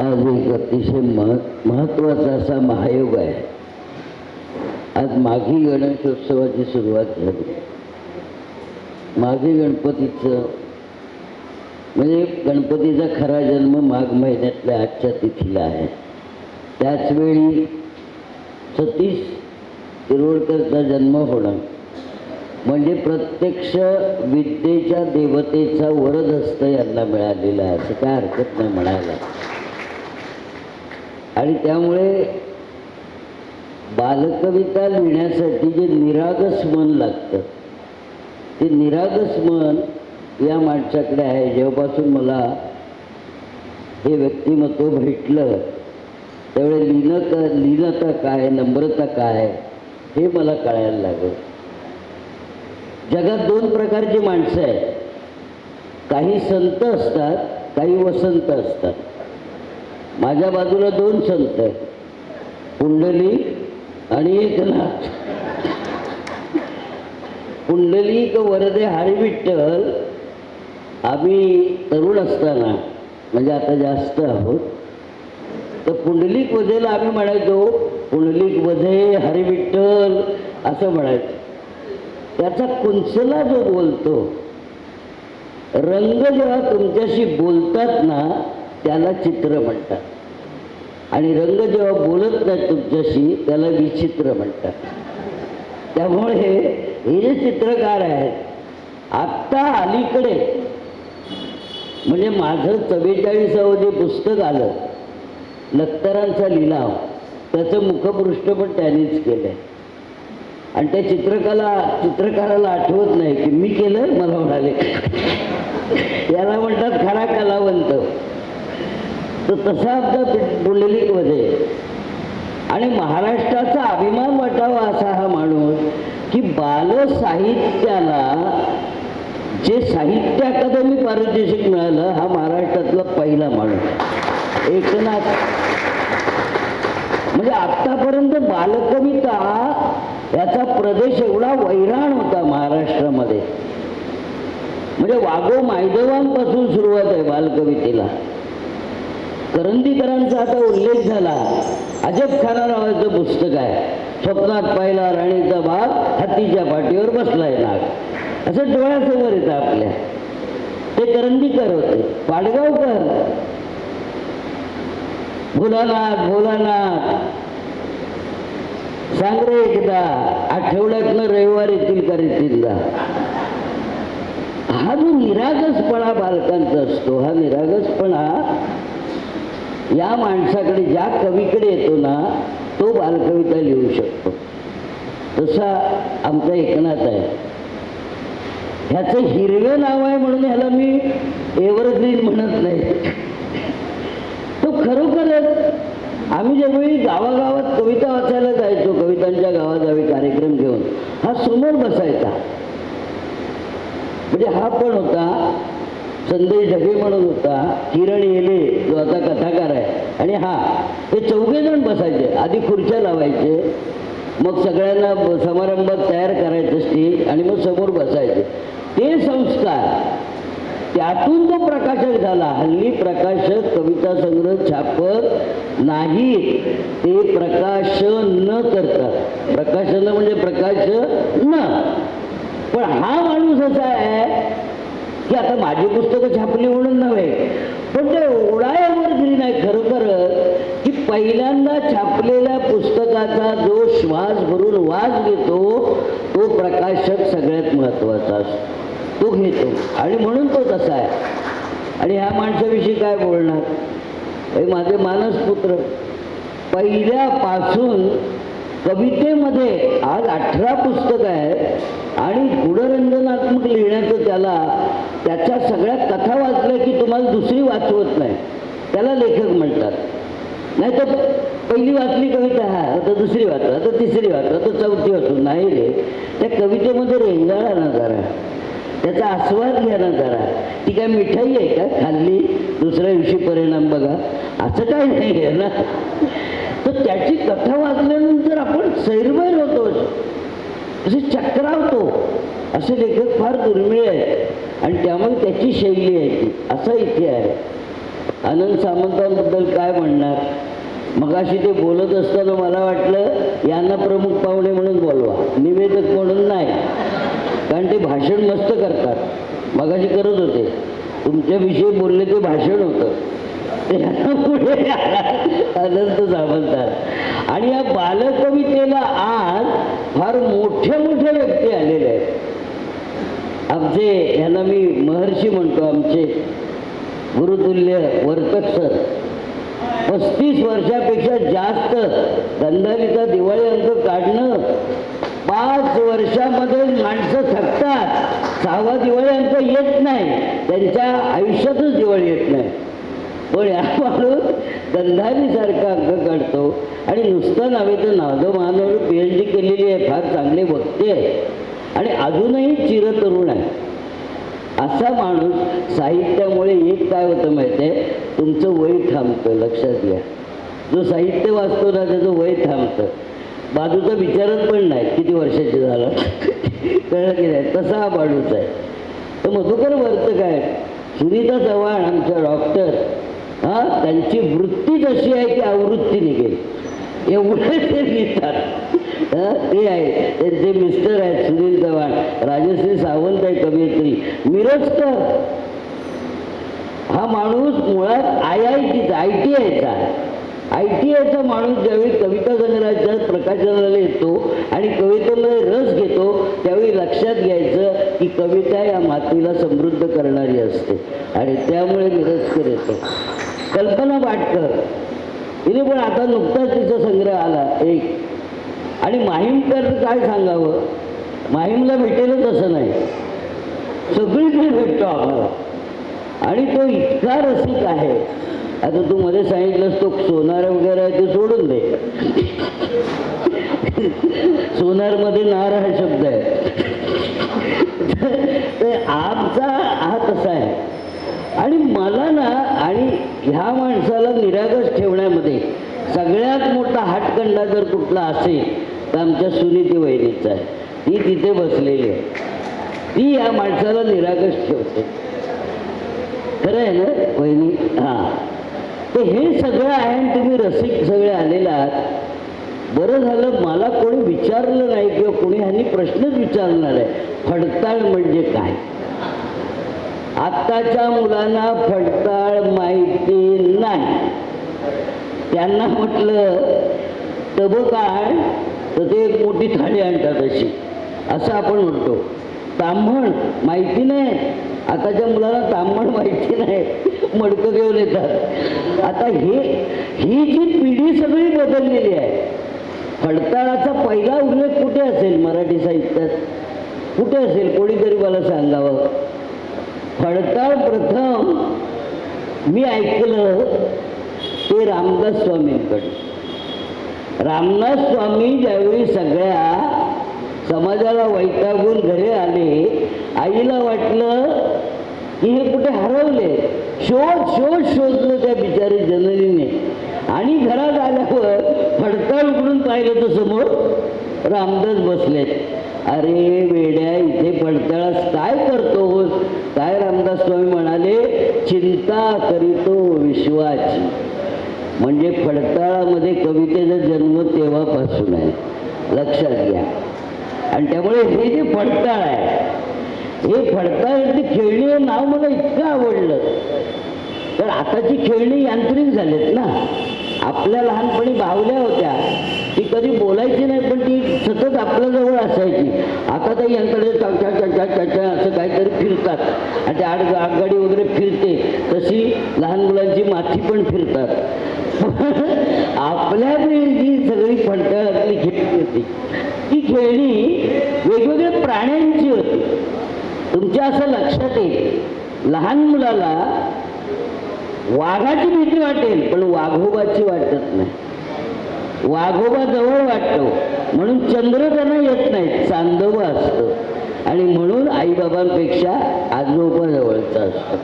आज एक अतिशय मह महत्त्वाचा असा महायोग आहे. आज माघी गणेशोत्सवाची सुरुवात झाली. माघी गणपतीचं म्हणजे गणपतीचा खरा जन्म माघ महिन्यातल्या आजच्या तिथीला आहे. त्याचवेळी सतीश तिरोडकरचा जन्म होणं म्हणजे प्रत्यक्ष विद्येच्या देवतेचा वरदहस्त यांना मिळालेला आहे असं काय हरकत नाही म्हणायला. आणि त्यामुळे बालकविता लिहिण्यासाठी जे निरागस मन लागतं ते निरागस मन या माणसाकडे आहे. जेव्हापासून मला हे व्यक्तिमत्व भेटलं त्यावेळे लिनता लिनता काय नम्रता काय हे मला कळायला लागलं. जगात दोन प्रकारची माणसं आहेत. काही संत असतात काही वसंत असतात. माझ्या बाजूला दोन संत आहेत. कुंडली आणि एकनाथ पुंडलिक वरदे हरी विठ्ठल. आम्ही तरुण असताना म्हणजे आता जास्त आहोत. तर पुंडलिक वधेला आम्ही म्हणायचो पुंडलिक वधे हरी विठ्ठल असं म्हणायचं. त्याचा कुंचला जो बोलतो रंग जेव्हा तुमच्याशी बोलतात ना त्याला चित्र म्हणतात. आणि रंग जेव्हा बोलत नाही तुमच्याशी त्याला विचित्र म्हणतात. त्यामुळे हे जे चित्रकार आहेत. आत्ता अलीकडे म्हणजे माझं चव्वेचाळीसावं जे पुस्तक आलं लखतरांचा लिलाव त्याचं मुखपृष्ठ पण त्यांनीच केलं आहे आणि त्या चित्रकला चित्रकाराला आठवत नाही की मी केलं मला म्हणाले. याला म्हणतात खरा कलावंत. तर तसा आमचा वजे आणि महाराष्ट्राचा अभिमान वाटावा असा हा माणूस की बाल साहित्याला जे साहित्य अकादमी पारितोषिक मिळालं हा महाराष्ट्रातला पहिला माणूस. एकनाथ. म्हणजे आत्तापर्यंत बालकविता याचा प्रदेश एवढा वैराण होता महाराष्ट्रामध्ये. म्हणजे वाघो मायदेवांपासून सुरुवात आहे बालकवितेला. करंदीकरांचा आता उल्लेख झाला. अजब खाना नावाचं पुस्तक आहे. स्वप्नात पाहिला राणीचा भाग हत्तीच्या पाठीवर बसलाय नाग. असं डोळ्यासमोर येतं आपल्या. ते करंदीकर होते. पाडगावकर. भोलानाथ भोलानाथ. सांग रे एकदा आठवड्यातनं रविवार येतील का तीनदा हा जो निरागसपणा बालकांचा असतो हा निरागसपणा या माणसाकडे ज्या कवीकडे येतो ना तो बालकविता लिहू शकतो. तसा आमचा एकनाथ आहे. ह्याचं हिरवं नाव आहे म्हणून ह्याला मी एव्हरग्रीन म्हणत नाही. तो खरोखरच आम्ही ज्यावेळी गावागावात कविता वाचायला जायचो कवितांच्या गावागावी कार्यक्रम घेऊन हा समोर बसायचा. म्हणजे हा पण होता संदेश ढगे म्हणून होता किरण येले जो आता कथाकार आहे. आणि हा ते चौघे जण बसायचे आधी खुर्च्या लावायचे मग सगळ्यांना समारंभ समारंभात तयार करायचं स्टेज आणि मग समोर बसायचे. ते संस्कार त्यातून तो प्रकाशक झाला हल्ली प्रकाशक कविता संग्रह छापत नाही. ते प्रकाशन न करतात प्रकाशन म्हणजे प्रकाश न. पण हा माणूस असा आहे की आता माझी पुस्तकं छापली म्हणून नव्हे पण ते ओढायावर ग्रीन नाही खरोखर की पहिल्यांदा छापलेल्या पुस्तकाचा जो श्वास भरून वास घेतो तो प्रकाशक सगळ्यात महत्त्वाचा असतो. तो घेतो. आणि म्हणून तो तसा आहे. आणि ह्या माणसाविषयी काय बोलणार? हे माझे मानसपुत्र पहिल्यापासून कवितेमध्ये आज अठरा पुस्तक आहेत आणि गुणरंजनात्मक लिहिण्याचं त्याला त्याच्या सगळ्या कथा वाचल्या की तुम्हाला दुसरी वाचवत नाही. त्याला लेखक म्हणतात. नाही तर पहिली वाचली कविता हा आता दुसरी वाचला आता तिसरी वाचला आता चौथी वाचून नाही रे. त्या कवितेमध्ये रेंगाळा ना जरा. त्याचा आस्वाद घ्या ना जरा. ती काय मिठाई आहे का? खाल्ली? दुसऱ्या दिवशी परिणाम बघा. असं काय नाही आहे ना? तर त्याची कथा वाचल्यानंतर आपण सैरभैर होतो. असे चक्रावतो. असे लेखक फार दुर्मिळ आहेत. आणि त्यामुळे त्याची शैली आहे ती. असं इथे आहे. आनंद सामंतांबद्दल काय म्हणणार? मगाशी ते बोलत असताना मला वाटलं यांना प्रमुख पाहुणे म्हणून बोलवा. निवेदक म्हणून नाही. कारण ते भाषण मस्त करतात. मगाशी करत होते. तुमच्याविषयी बोलले ते भाषण होतं. ते आता पुढे अनंत सामंतात. आणि या बालकवितेला आज फार मोठ्या मोठ्या व्यक्ती आल्या आमचे ह्यांना मी महर्षी म्हणतो आमचे गुरुतुल्य वर्तक सर. पस्तीस वर्षापेक्षा जास्त गंधारीचा दिवाळी अंक काढणं पाच वर्षामध्ये माणसं थकतात. सहावा दिवाळी अंक येत नाही. त्यांच्या आयुष्यातच दिवाळी येत नाही. पण या माणूस गंधारीसारखा अंक काढतो आणि नुसतं नव्हे तर नादो महानवर पी एच डी केलेली आहे फार चांगले वक्ते आहे आणि अजूनही चिरतरुण आहे. असा माणूस साहित्यामुळे एक काय होतं माहिती आहे तुमचं वय थांबतं लक्षात घ्या. जो साहित्य वाचतो ना त्याचं वय थांबतं. बाजूचा विचारत पण नाही किती वर्षाचे झालं? कळलं की नाही? तसा हा माणूस आहे. तर मधुकर वर्त काय? सुनीता चव्हाण आमच्या डॉक्टर हा त्यांची वृत्ती जशी आहे की आवृत्ती निघेल एवढं ते लिहितात. ते आहे. त्यांचे मिस्टर आहेत सुनील चव्हाण. राजश्री सावंत आहे कवयित्री. मिरजकर हा माणूस मुळात आय आय टीचा आय टी आयचा आय टी आयचा माणूस ज्यावेळी कविता संग्रहाच्या प्रकाशनाला येतो आणि कवितेमध्ये रस घेतो त्यावेळी लक्षात घ्यायचं की कविता या मातीला समृद्ध करणारी असते. आणि त्यामुळे मिरजकर येतो. कल्पना वाटकर. तिने पण आता नुकताच तिचा संग्रह आला. एक. आणि माहीमकर काय सांगावं? माहीमला भेटेलच असं नाही. सगळीकडे भेटतो आम्हाला आणि तो इतका रसिक आहे. आता तू मध्ये सांगितलंस तो सोनार वगैरे आहे ते सोडून दे. सोनारमध्ये नार हा शब्द आहे. तर आमचा हा तसा आहे. आणि मला ना आणि ह्या माणसाला निरागस ठेवण्यामध्ये सगळ्यात मोठा हाटकंडा जर कुठला असेल तर आमच्या सुनीती वहिनीचा आहे. ती तिथे बसलेली आहे. ती या माणसाला निरागस ठेवते. खरं आहे ना वहिनी? हां. तर हे सगळं आहे आणि तुम्ही रसिक सगळे आलेला आहात. बरं झालं मला कोणी विचारलं नाही किंवा कोणी ह्यांनी प्रश्नच विचारणार आहे फडताळ म्हणजे काय? आत्ताच्या मुलांना फडताळ माहिती नाही. त्यांना म्हटलं तब काय तर ते एक मोठी थाळी आणतात अशी असं आपण म्हणतो. तांबण माहिती नाही. आताच्या मुलाला तांबण माहिती नाही मडकं घेऊन येतात. आता हे ही जी पिढी सगळी बदललेली आहे. हडताळाचा पहिला उल्लेख कुठे असेल मराठी साहित्यात? कुठे असेल? कोणीतरी मला सांगावं? फडताळ प्रथम मी ऐकलं ते रामदास स्वामींकडे. रामदास स्वामी ज्यावेळी सगळ्या समाजाला वैतागून घरी आले आईला वाटलं की हे कुठे हरवले? शोध शोध शोधलं त्या बिचारी जननीने. आणि घरात आल्यावर फडताळ उघडून पाहिलं तर समोर रामदास बसलेत अरे वेड्या इथे पडताळास काय करतोस? काय रामदास स्वामी म्हणाले? चिंता करीतो विश्वाची. म्हणजे फडताळामध्ये कवी बसू आहे. लक्षात घ्या. आणि त्यामुळे हे जे फडताळ आहे हे फडताळाची खेळणी हे नाव मला इतकं आवडलं. तर आताची खेळणी यांत्रिक झालीत ना. आपल्या लहानपणी बावल्या होत्या. ती कधी बोलायची नाही पण ती सतत आपल्याजवळ असायची. आता तर यंत्रणेत चाचा चाचा चाचा असं काहीतरी फिरतात. आणि ते आड आगगाडी वगैरे फिरते. तशी लहान मुलांची माथी पण फिरतात. आपल्या वेळी जी सगळी फडताळातली खेळणी होती. ती खेळणी वेगवेगळ्या प्राण्यांची होती. तुमच्या असं लक्षात येईल लहान मुलाला वाघाची भीती वाटेल पण वाघोबाची वाटत नाही. वाघोबा जवळ वाटतो म्हणून चंद्र त्यांना येत नाही चांदोबा असतो. आणि म्हणून आईबाबांपेक्षा आजोबा जवळचा असतो.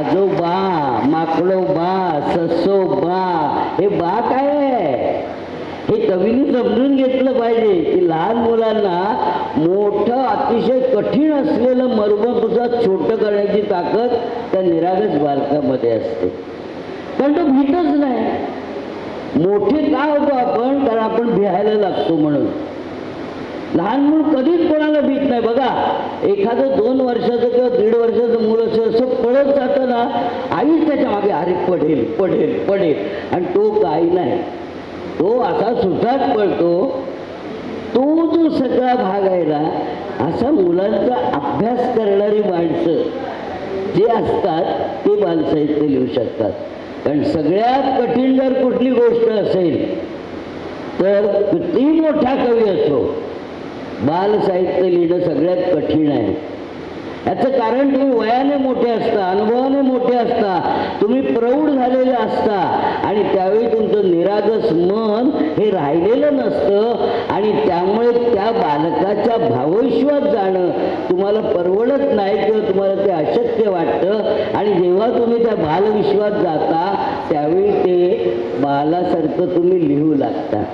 आजोबा माकडोबा बा ससो बा हे बा काय आहे? हे कवीने समजून घेतलं पाहिजे की लहान मुलांना मोठं अतिशय कठीण असलेलं मर्म सुद्धा छोटं करण्याची ताकद त्या निरागस बालकामध्ये असते. कारण तो भीतच नाही. मोठे का होतो आपण? कारण आपण भिहायला लागतो म्हणून. लहान मूल कधीच कोणाला भीत नाही. बघा एखादं दोन वर्षाचं किंवा दीड वर्षाचं मूल असं असं पळत जातं ना आईच त्याच्यामागे अरे पडेल पडेल पडेल. आणि तो काही नाही. तो असा सुद्धाच पळतो तो जो सगळा भाग आहे ना असा मुलांचा अभ्यास करणारी माणसं जे असतात ते माणसाहित्य लिहू शकतात. कारण सगळ्यात कठीण जर कुठली गोष्ट असेल तर किती मोठा कवी असो बाल साहित्य लिहिणं सगळ्यात कठीण आहे. याचं कारण तुम्ही वयाने मोठे असता अनुभवाने मोठे असता तुम्ही प्रौढ झालेले असता आणि त्यावेळी तुमचं निरागस मन हे राहिलेलं नसतं आणि त्यामुळे त्या बालकाच्या भावविश्वात जाणं तुम्हाला परवडत नाही किंवा तुम्हाला ते अशक्य वाटतं. आणि जेव्हा तुम्ही त्या बालविश्वात जाता त्यावेळी ते बालासारखं तुम्ही लिहू लागता.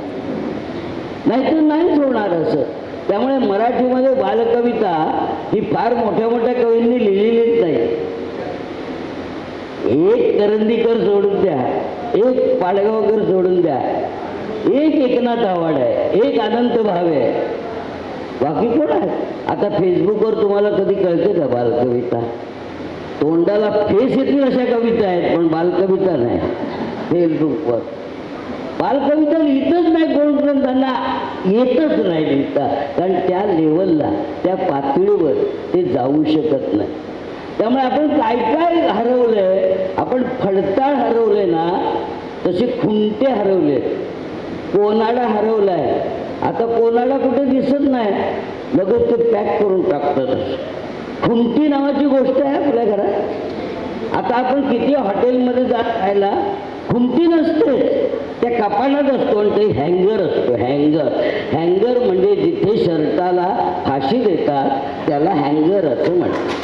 नाहीतर नाहीच होणार असं. त्यामुळे मराठीमध्ये बालकविता ही फार मोठ्या मोठ्या कवींनी लिहिलेलीच नाही. एक करंदीकर सोडून द्या एक पाडगावकर सोडून द्या एक एकनाथ आव्हाड आहे एक अनंत भावे आहे. बाकी कोण आहे? आता फेसबुकवर तुम्हाला कधी कळते का बालकविता? तोंडाला फेस येतील अशा कविता आहेत पण बालकविता नाही. फेसबुकवर. बालकविता लिहितच नाही कोण पण त्यांना येतच नाही लिहिता. कारण त्या लेवलला त्या पातळीवर ते जाऊ शकत नाही. त्यामुळे आपण काय काय हरवलंय आपण फडताळ हरवले ना तसे खुंटे हरवले कोनाडा हरवलाय? आता कोनाडा कुठे दिसत नाही? लगेच ते पॅक करून टाकतात. खुंटी नावाची गोष्ट आहे आपल्या घरात. आता आपण किती हॉटेलमध्ये जात खायला खुंटी नसते त्या कपाटात असतो आणि ते हँगर असतो हँगर. हँगर म्हणजे जिथे शर्टाला फाशी देतात त्याला हँगर असं म्हणतात.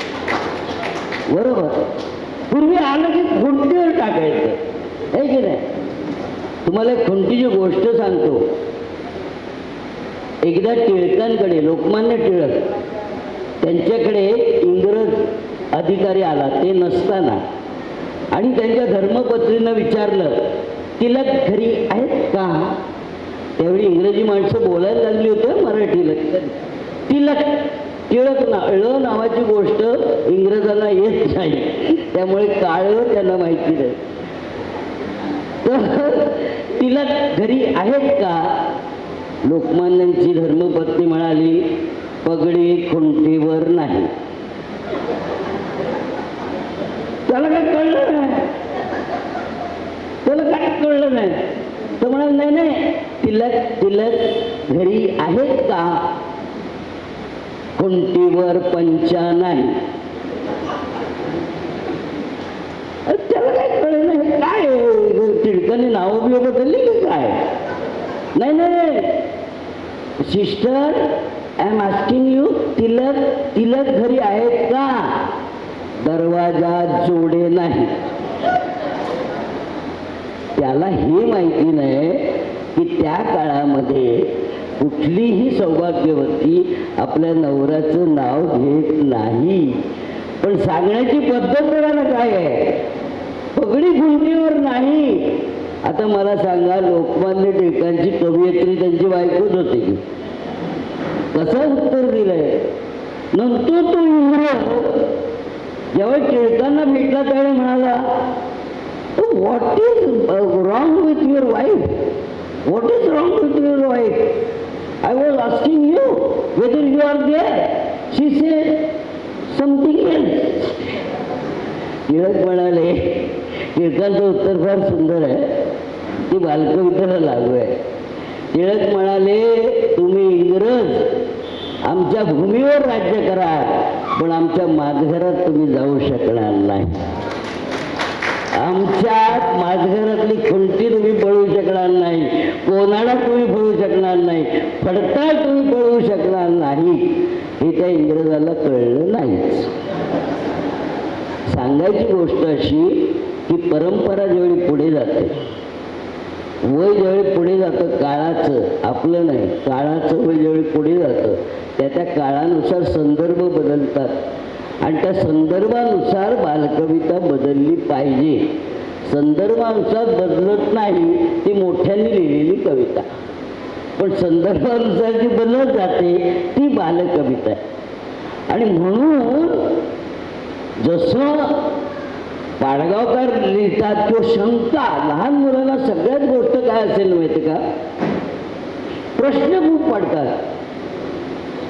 बरोबर? पूर्वी आलं की खुंटीवर टाकायचं. आहे की नाही? तुम्हाला एक खुंटीची गोष्ट सांगतो. एकदा टिळकांकडे लोकमान्य टिळक त्यांच्याकडे इंग्रज अधिकारी आला ते नसताना आणि त्यांच्या धर्मपत्रीनं विचारलं तिलक घरी आहेत का? त्यावेळी इंग्रजी माणसं बोलायला लागली होती मराठीला. तिलक टिळक ना नावाची गोष्ट इंग्रजांना येत नाही. त्यामुळे काळं त्यांना माहिती नाही. तर तिलक घरी आहेत का? लोकमान्यांची धर्मपत्नी म्हणाली पगडी खुंटीवर नाही. त्याला काय कळलं नाही. त्याला काय कळलं नाही. तर म्हणाल नाही नाही तिलक तिलक घरी आहेत का? कुंटीवर पंचा नाही. त्याला काय कळलं नाही. काय टिळकाने नाव बिव बदलली की काय? नाही नाही sister I am asking you Tilak Tilak घरी आहेत का? दरवाजा जोडे नाही. त्याला हे माहिती नाही की त्या काळामध्ये कुठलीही सौभाग्यवती आपल्या नवऱ्याचं नाव घेत नाही. पण सांगण्याची पद्धत बघा ना काय आहे. पगडी खुंटीवर नाही. आता मला सांगा लोकमान्य टिळकांची कवयित्री त्यांची बायकोच होती कसं उत्तर दिलंय? नंतर तो इंग्रज जेव्हा टिळकांना भेटला त्यावेळी म्हणाला what is wrong with your wife what is wrong with your wife I was asking you whether you are there she say something else Tilak म्हणाले टिळकांचं उत्तर फार सुंदर आहे. ती बालकविताला लागू आहे. टिळक म्हणाले तुम्ही इंग्रज. आमच्या भूमीवर राज्य करा. पण आमच्या माझघरात तुम्ही जाऊ शकणार नाही. आमच्या माझघरातली खुंटी तुम्ही पळू शकणार नाही. कोणाला तुम्ही पळू शकणार नाही. फडताळ तुम्ही पळू शकणार नाही. हे त्या इंग्रजाला कळलं नाहीच सांगायची गोष्ट अशी की परंपरा जेवढी पुढे जाते वय ज्यावेळी पुढे जातं काळाचं आपलं नाही काळाचं वय ज्यावेळी पुढे जातं त्या त्या काळानुसार संदर्भ बदलतात. आणि त्या संदर्भानुसार बालकविता बदलली पाहिजे. संदर्भानुसार बदलत नाही ती मोठ्यांनी लिहिलेली कविता. पण संदर्भानुसार जी बदलत जाते ती बालकविता आहे. आणि म्हणून जसं पाडगावकर लिहितात तो शंका. लहान मुलांना सगळ्यात गोष्ट काय असेल माहिती का? प्रश्न खूप पडतात.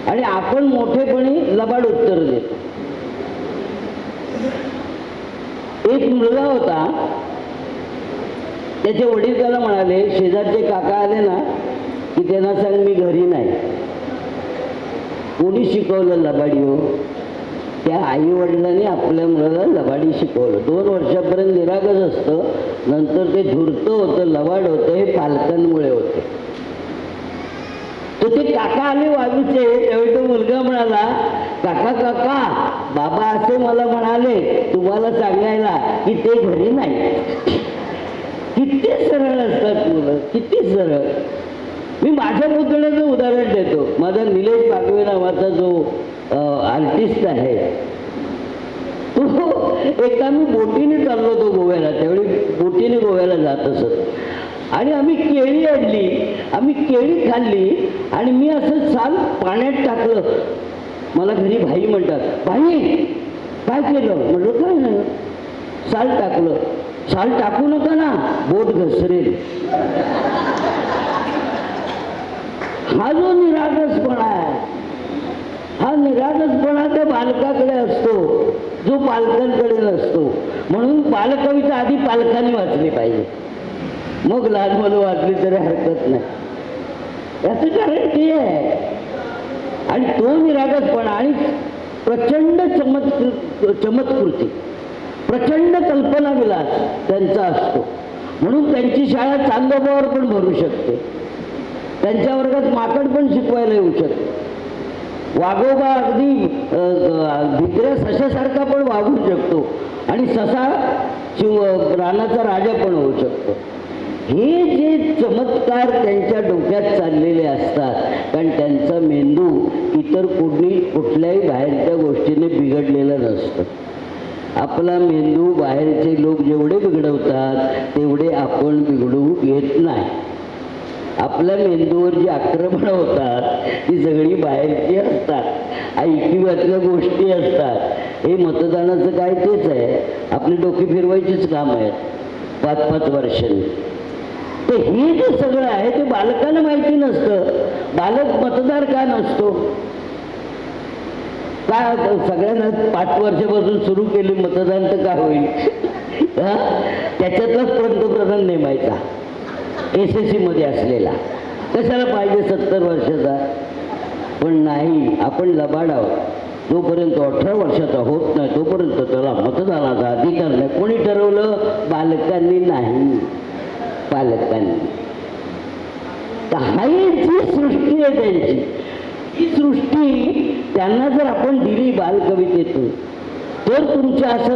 आणि आपण मोठेपणी लबाड उत्तर देतो. एक मुलगा होता त्याचे वडील त्याला म्हणाले शेजारचे काका आले ना की त्यांना सांग मी घरी नाही. कोणी शिकवलं लबाडी हो? त्या आई वडिलांनी आपल्या मुलाला लबाडी शिकवलं. दोन वर्षापर्यंत निरागस असतं नंतर ते धुरतं होतं लबाड होतं हे पालकांमुळे होते. तर ते काका आले वाजूचे त्यावेळी तो मुलगा म्हणाला काका काका बाबा असे मला म्हणाले तुम्हाला सांगायला की ते घरी नाही. किती सरळ असतात मुलं किती सरळ. मी माझ्या पुतण्याचं उदाहरण देतो. माझा निलेश बागवे नावाचा जो आर्टिस्ट आहे. तो एकदा मी बोटीने चाललो होतो गोव्याला. त्यावेळी बोटीने गोव्याला जात असत. आणि आम्ही केळी आणली. आम्ही केळी खाल्ली आणि मी असं साल पाण्यात टाकलं. मला घरी भाई म्हणतात भाई काय केलं? म्हटलं काय नाही. साल टाकलं. साल टाकू नका ना बोट घसरेल. हा जो निरागसपणा आहे हा निरागसपणा त्या बालकाकडे असतो? जो पालकांकडे नसतो. म्हणून बालकविता आधी पालकांनी वाचली पाहिजे. मग लहान मुलं वाचली तरी हरकत नाही. याचं कारण ते आहे. आणि तो निरागसपणा आणि प्रचंड चमत् चमत्कृती प्रचंड कल्पना विलास त्यांचा असतो. म्हणून त्यांची शाळा चांदोबावर पण भरू शकते. त्यांच्या वर्गात माकड पण शिकवायला येऊ शकते. वाघोबा अगदी भित्र्या सशासारखा पण वागू शकतो. आणि ससा शिव रानाचा राजा पण होऊ शकतो. हे जे चमत्कार त्यांच्या डोक्यात चाललेले असतात कारण त्यांचा मेंदू इतर कुठली कुठल्याही बाहेरच्या गोष्टीने बिघडलेला नसतो. आपला मेंदू बाहेरचे लोक जेवढे बिघडवतात तेवढे आपण बिघडू येत नाही. आपल्या मेंदूवर जी आक्रमण होतात ती सगळी बाहेरची असतात. ऐकिवातल्या गोष्टी असतात. हे मतदानाचं काय तेच आहे. आपली डोकी फिरवायचीच काम आहेत. पाच पाच वर्षांनी. तर हे जे सगळं आहे ते बालकांना माहिती नसतं. बालक मतदार का नसतो? का सगळ्यांना पाच वर्षापासून सुरू केली मतदान तर का होईल? त्याच्यातलाच पंतप्रधान नेमायचा. एस एसमध्ये असलेला. कशाला पाहिजे सत्तर वर्षाचा? पण नाही आपण लबाड आहोत. जोपर्यंत अठरा वर्षाचा होत नाही तोपर्यंत त्याला मतदानाचा अधिकार नाही. कोणी ठरवलं? बालकांनी नाही. पालकांनी. तर जी सृष्टी आहे त्यांची ही सृष्टी त्यांना जर आपण दिली बालकवितेतून तर तुमच्या असं